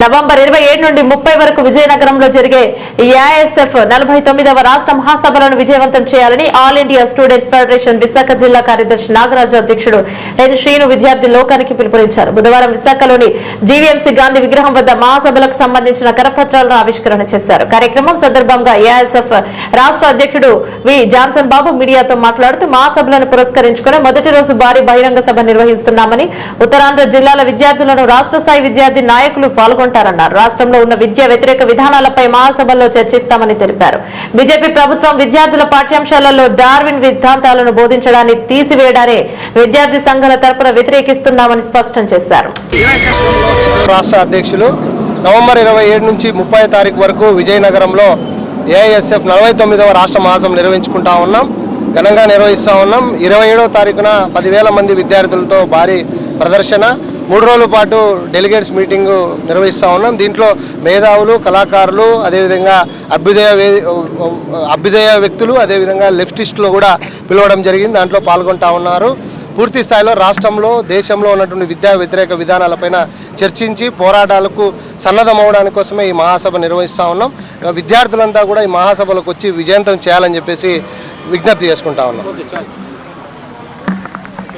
November ఇరవై ఏడు నుండి ముప్పై వరకు విజయనగరంలో జరిగే ఏఐఎస్ఎఫ్ నలభై తొమ్మిదవ రాష్ట్ర మహాసభలను విజయవంతం చేయాలని all India students federation Visakha జిల్లా కార్యదర్శి నాగరాజు అధ్యక్షుడు ఎన్ శ్రీను విద్యార్థి లోకానికి పిలుపునిచ్చారు. బుధవారం విశాఖలోని జీవీఎంసీ గాంధీ విగ్రహం వద్ద మహాసభలకు సంబంధించిన కరపత్రాలను ఆవిష్కరణ చేశారు. కార్యక్రమం సందర్భంగా ఏఐఎస్ఎఫ్ రాష్ట్ర అధ్యక్షుడు వి జాన్సన్ బాబు మీడియాతో మాట్లాడుతూ మహాసభలను పురస్కరించుకుని మొదటి రోజు భారీ బహిరంగ సభ నిర్వహిస్తున్నామని ఉత్తరాంధ్ర జిల్లాల విద్యార్థులను రాష్ట్ర స్థాయి విద్యార్థి నాయకులు పాల్గొంటారన్నారు రాష్ట్రంలో ఉన్న విద్యా వ్యతిరేక విధానాలపై మహాసభల్లో చర్చిస్తామని తెలిపారు. బీజేపీ ప్రభుత్వం విద్యార్థుల పాఠ్యాంశాలలో డార్విన్ సిద్ధాంతాలను బోధించడాన్ని తీసివేయడాన్ని విద్యార్థి సంఘాల తరపున వ్యతిరేకిస్తున్నామని స్పష్టం చేశారు. రాష్ట్ర అధ్యక్షులు నవంబర్ ఇరవై ఏడు నుంచి ముప్పై తారీఖు వరకు విజయనగరంలో ఏఐఎస్ఎఫ్ నలభై తొమ్మిదవ రాష్ట్ర మహాసభ నిర్వహించుకుంటా ఉన్నాం. ఘనంగా నిర్వహిస్తూ ఉన్నాం. ఇరవై ఏడవ తారీఖున పదివేల మంది విద్యార్థులతో భారీ ప్రదర్శన. మూడు రోజుల పాటు డెలిగేట్స్ మీటింగు నిర్వహిస్తూ ఉన్నాం. దీంట్లో మేధావులు కళాకారులు అదేవిధంగా అభ్యుదయ అభ్యుదయ వ్యక్తులు అదేవిధంగా లెఫ్టిస్టులు కూడా పిలవడం జరిగింది. దాంట్లో పాల్గొంటా ఉన్నారు. పూర్తి స్థాయిలో రాష్ట్రంలో దేశంలో ఉన్నటువంటి విద్యా వ్యతిరేక విధానాలపైన చర్చించి పోరాటాలకు సన్నద్ధమవడానికి కోసమే ఈ మహాసభ నిర్వహిస్తూ ఉన్నాం. విద్యార్థులంతా కూడా ఈ మహాసభలకు వచ్చి విజయంతం చేయాలని చెప్పేసి విజ్ఞప్తి చేసుకుంటా ఉన్నాం.